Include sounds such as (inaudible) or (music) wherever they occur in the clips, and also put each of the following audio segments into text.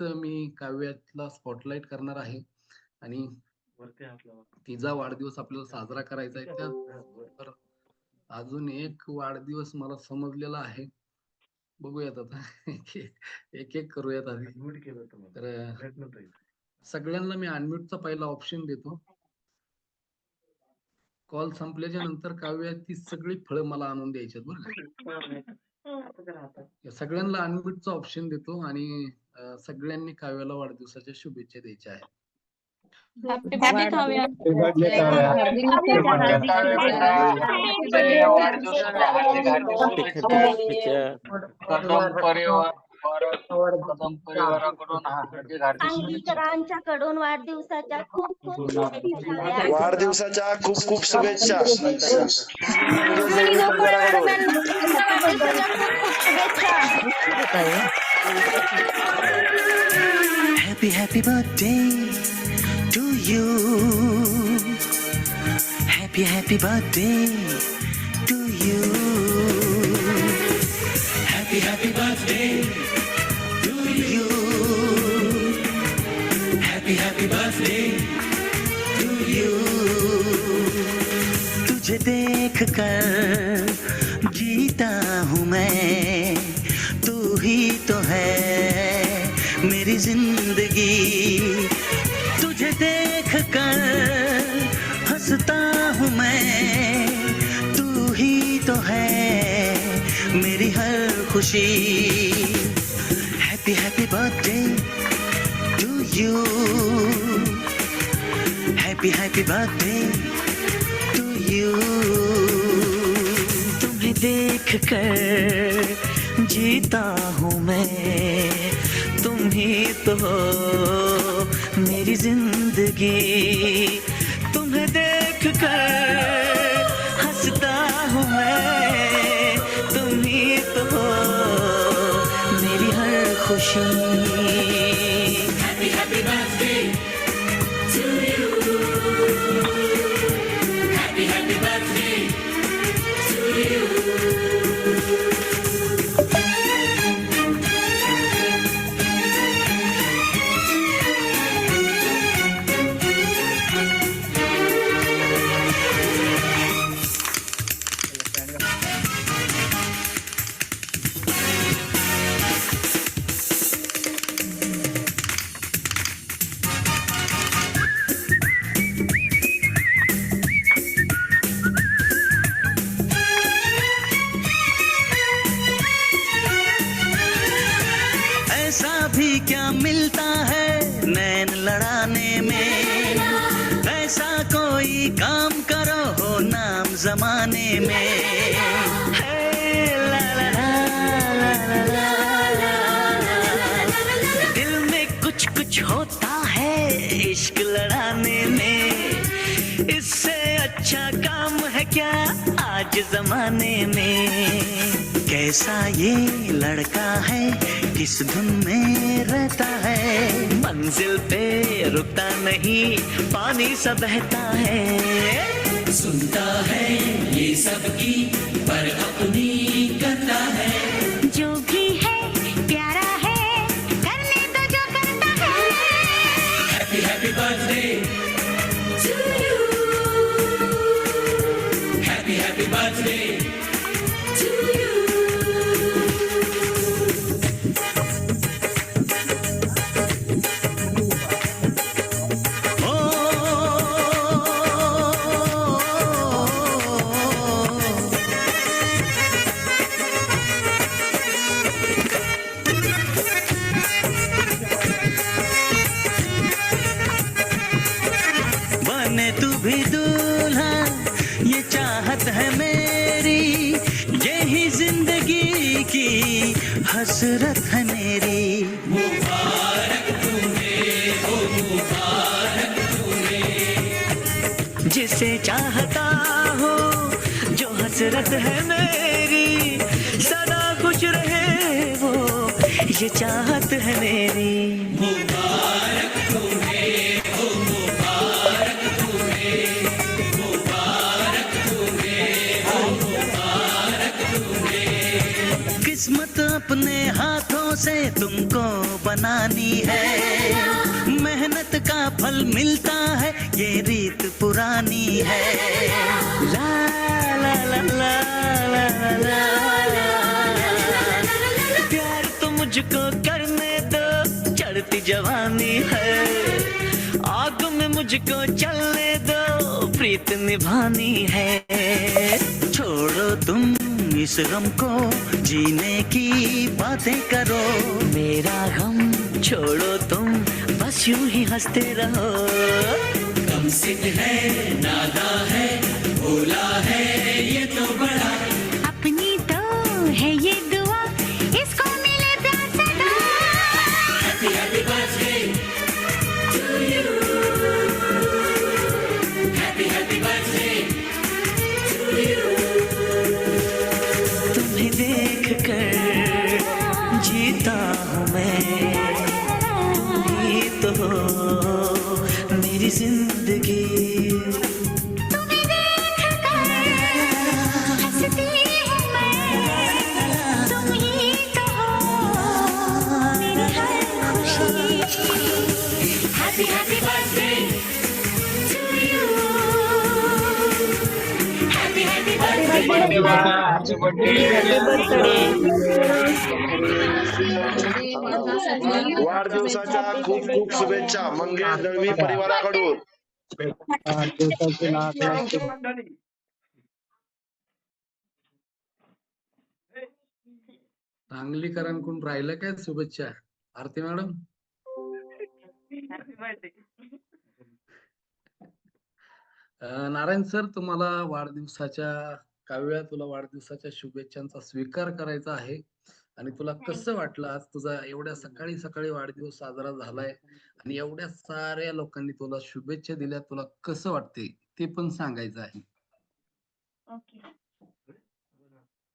तीच मी काव्यातला स्पॉटलाइट करणार आहे. आणि तिचा वाढदिवस आपल्याला साजरा करायचा आहे. त्या अजून एक वाढदिवस मला समजलेला आहे. बघूयात आता. एक एक करूयात आधी. तर सगळ्यांना मी अनम्यूटचा पहिला ऑप्शन देतो. कॉल संपल्याच्या नंतर काव्या ती सगळी फळं मला आणून द्यायची बरं सगळ्यांना अनम्यूटचा ऑप्शन देतो आणि सगळ्यांनी काव्याला वाढदिवसाच्या शुभेच्छा द्यायच्या आहेत. वाढदिवसाच्या खूप खूप शुभेच्छा. वाढदिवसाच्या खूप खूप शुभेच्छा. वाढदिवसाच्या खूप खूप शुभेच्छा. Happy, happy birthday to you. Happy, happy birthday to you. Happy, happy birthday to you. Happy, happy birthday to you. तुझे देख कर मेरी हर खुशी। Happy happy birthday to you happy happy birthday to you तुम्हें देख कर जीता हूँ मैं। तुम ही तो हो मेरी जिंदगी। तुम्हें देख कर कोई काम करो हो नाम जमाने में है। दिल में कुछ कुछ होता है इश्क लड़ाने में इससे अच्छा काम है क्या आज जमाने में कैसा ये लड़का है? किस धुन में रहता है? मंजिल पे रुकता नहीं पानी सा बहता है। सुनता है ये सबकी पर अपनी करता है। जो भी है प्यारा है करने दो जो करता है। Happy happy birthday To you, happy happy birthday हसरत है मेरी। जिसे चाहता हो, जो हसरत है मेरी, सदा खुश रहे वो, ये चाहत है मेरी। किस्मत से तुमको बनानी है। मेहनत का फल मिलता है, ये रीत पुरानी है। प्यार तो मुझको करने दो, चढ़ती जवानी है। आग में मुझको चलने दो, प्रीत निभानी है। इस गम को जीने की बातें करो। मेरा गम छोड़ो तुम, बस यूँ ही हँसते रहो। कम सिद्ध है, नादा है, भोला है, ये तो बड़ा वाढदिवसाच्या खूप खूप शुभेच्छा मंगेश दळवी परिवाराकडून. सांगलीकरांकडून राहिलं काय शुभेच्छा? आरती मॅडम? नारायण सर तुम्हाला वाढदिवसाच्या काव्या तुला वाढदिवसाच्या शुभेच्छांचा स्वीकार करायचा आहे. आणि तुला कसं वाटलं आज तुझा एवढ्या सकाळी सकाळी वाढदिवस साजरा झालाय? आणि एवढ्या साऱ्या लोकांनी तुला शुभेच्छा दिल्या तुला कसं वाटते ते पण सांगायचं आहे. ओके.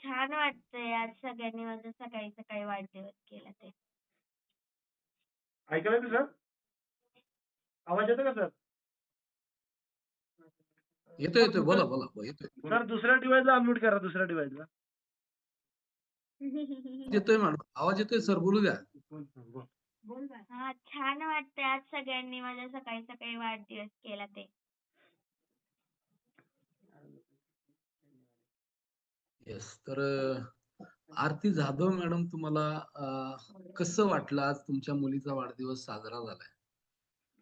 छान वाटतंय आज सगळ्यांनी माझा सकाळी सकाळी वाढदिवस केला ते. ऐकलं सर आवाज येतो का सर? येतोय येतोय. बोला बोला बोला, येतोय. सर दुसऱ्या डिवाइसला अनम्यूट करा दुसऱ्या डिवाइसला. (laughs) येतोय मॅडम आवाज येतोय सर बोलू द्या. हा छान वाटतंय आज सगळ्यांनी माझा सकाळी सकाळी वाढदिवस केला ते. येस तर अं, आरती जाधव मॅडम तुम्हाला अं, कसं वाटलं आज तुमच्या मुलीचा वाढदिवस साजरा झालाय?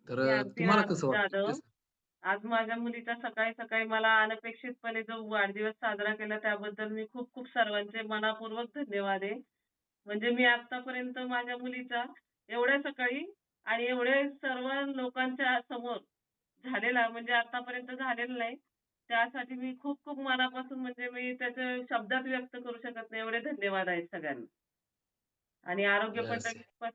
तर अं, तुम्हाला. कसं वाटतं. आज माझ्या मुलीचा सकाळी सकाळी मला अनपेक्षितपणे जो वाढदिवस साजरा केला त्याबद्दल मी खूप खूप सर्वांचे मनापूर्वक धन्यवाद आहे. म्हणजे मी आतापर्यंत माझ्या मुलीचा एवढ्या सकाळी आणि एवढे सर्व लोकांच्या समोर झालेला म्हणजे आतापर्यंत झालेला नाही. त्यासाठी मी खूप खूप मनापासून म्हणजे मी त्याचे शब्दात व्यक्त करू शकत नाही. एवढे धन्यवाद आहेत सगळ्यांना. आणि आरोग्य Yes. मंडळी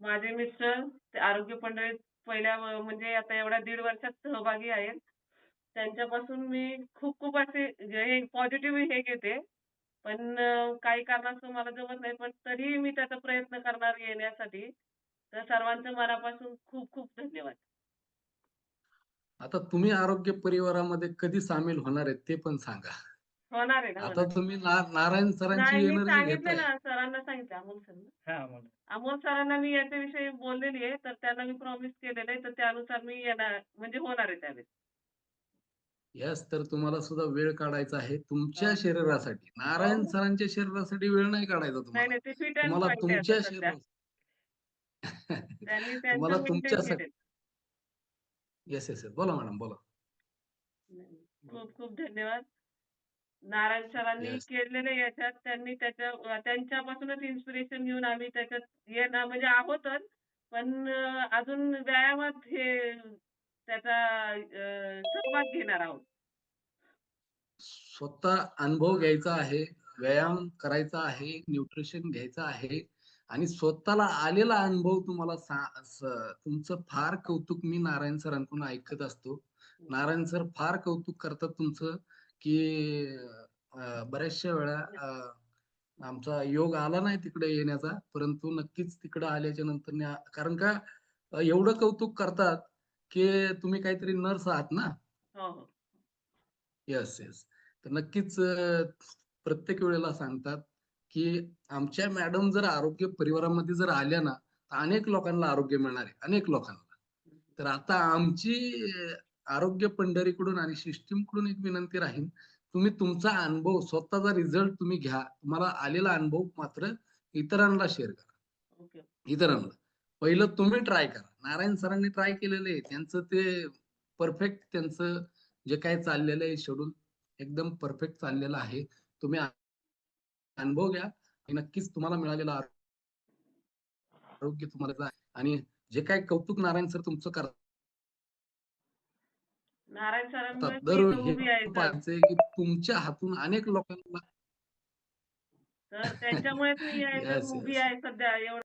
माझे मिस्टर ते आरोग्य मंडळीत पहिल्या म्हणजे आता एवढ्या दीड वर्षात सहभागी आहेत. त्यांच्यापासून मी खूप खूप असे हे पॉझिटिव्ह हे घेते. पण काही कारणास्तव मला जमत नाही पण तरीही मी त्याचा प्रयत्न करणार येण्यासाठी. तर सर्वांचं मनापासून खूप खूप धन्यवाद. आता तुम्ही आरोग्य परिवारामध्ये कधी सामील होणार आहेत ते पण सांगा. होणार आहे ना आता. तुम्ही ना- नारायण सरांची नाही मी एनर्जी सांगितलं घेताय ना सरांना सांगितलं अमोल सर हा. अमोल सरांना मी याच्याविषयी बोललेली आहे तर त्यांना मी प्रॉमिस केलेलं आहे तर त्यानुसार मी येणार म्हणजे होणार आहे त्यावेळेस येस तर तुम्हाला सुद्धा वेळ काढायचा आहे तुमच्या हो. शरीरासाठी नारायण सरांच्या शरीरासाठी वेळ नाही काढायचा नाही तुम्हाला नाही ते फिट अँड तुम्हाला फाईन आहे तुमच्या आता सध्या. शरीर त्यांनी तुम्हाला त्यांचं तुमच्या maintain केलंय. येस येस बोला मॅडम बोला. खूप खूप धन्यवाद नारायण सरांनी Yes. केलेले याच्यात त्यांनी त्याच्या त्यांच्यापासूनच इन्स्पिरेशन घेऊन आम्ही त्याच्यात येणार म्हणजे आहोतच पण अं, अजून व्यायामात हे त्याचा अं, सहभाग घेणार आहोत. स्वतः अनुभव घ्यायचा आहे व्यायाम करायचा आहे न्यूट्रिशन घ्यायचं आहे आणि स्वतःला आलेला अनुभव तुम्हाला सा- स- तुमचं फार कौतुक मी नारायण सरांकडून ऐकत असतो. नारायण सर फार कौतुक करतात तुमचं की बऱ्याचशा वेळा आमचा योग आला नाही तिकडे येण्याचा परंतु नक्कीच तिकडे आल्याच्यानंतर कारण का एवढं कौतुक करतात की तुम्ही काहीतरी नर्स आहात ना? हो हो. Yes yes. तर नक्कीच प्रत्येक वेळेला सांगतात की आमच्या मॅडम जर आरोग्य परिवारामध्ये जर आल्या ना तर अनेक लोकांना आरोग्य मिळणार आहे अनेक लोकांना. तर आता आमची आरोग्य पंढरीकडून आणि सिस्टीमकडून एक विनंती राहील तुम्ही तुमचा अनुभव स्वतःचा रिझल्ट तुम्ही घ्या. तुम्हाला आलेला अनुभव मात्र इतरांना शेअर करा. ओके. इतरांना. पहिलं तुम्ही ट्राय करा. नारायण सरांनी ट्राय केलेलं आहे. त्यांचं ते परफेक्ट त्यांचं जे काय चाललेलं आहे शेड्यूल एकदम परफेक्ट चाललेलं आहे. तुम्ही अनुभव घ्या. नक्कीच तुम्हाला मिळालेलं आरो- आरोग्य तुम्हाला आणि जे काय कौतुक नारायण सर तुमचं करतात नारायण उभी आहे सर पाहायचंय की तुमच्या हातून अनेक लोकांना तर त्यांच्यामुळेच मी याच्यात (laughs) Yes, उभी yes. आहे सध्या एवढं